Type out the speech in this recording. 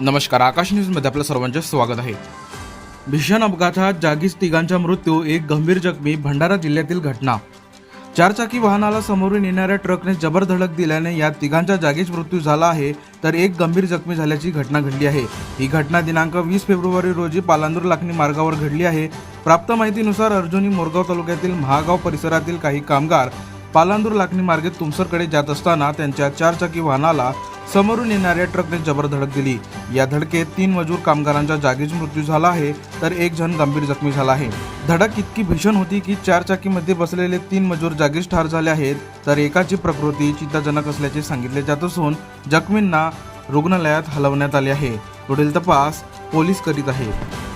नमस्कार आकाश न्यूजमध्ये आपलं सर्वांचे स्वागत आहे. भीषण अपघातात जागीच तिघांचा मृत्यू एक गंभीर जखमी भंडारा जिल्ह्यातील घटना. चारचाकी वाहनाला समोरून येणाऱ्या ट्रकने जबर धडक दिल्याने या तिघांचा जागीच मृत्यू झाला आहे तर एक गंभीर जखमी झाल्याची घटना घडली आहे. ही घटना दिनांक वीस फेब्रुवारी रोजी पालांदूर लाखणी मार्गावर घडली आहे. प्राप्त माहितीनुसार अर्जुनी मोरगाव तालुक्यातील महागाव परिसरातील काही कामगार पालांदूर लाखणी मार्गे तुमसरकडे जात असताना त्यांच्या चारचाकी वाहनाला समोरून येणाऱ्या ट्रकने जबर धडक दिली. या धडकेत तीन मजूर कामगारांचा जागीच मृत्यू झाला आहे तर एक जण गंभीर जखमी झाला आहे. धडक इतकी भीषण होती की चारचाकीमध्ये बसलेले तीन मजूर जागीच ठार झाले आहेत तर एकाची प्रकृती चिंताजनक असल्याचे सांगितले जात असून जखमींना रुग्णालयात हलवण्यात आले आहे. पुढील तपास पोलीस करीत आहेत.